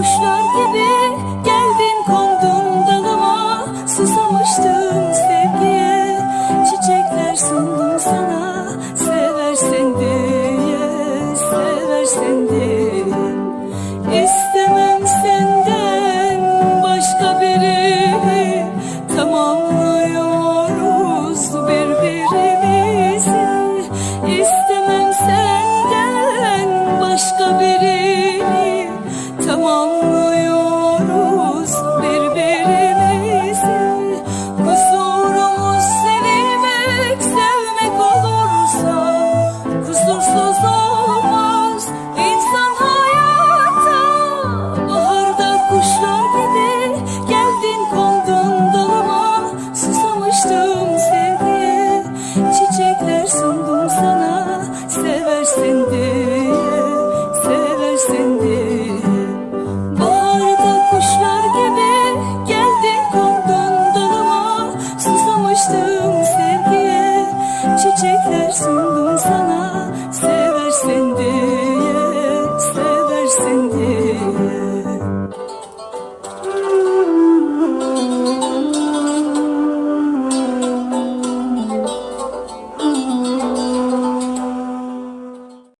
Kuşlar gibi geldin kondun dalıma. Susamıştım sevgiye Çiçekler sundum sana. Seversin diye Seversin diye. İstemem senden başka biri. Tamamlıyoruz birbirimizi. İstemem senden başka biri anlıyoruz birbirimizi Kusurumuz sevilmek, sevmek olursa Kusursuz olmaz. İnsan hayata Baharda kuşlar gibi geldin kondun dalıma Susamıştım sevgiye. Çiçekler sundum sana Seversin diye.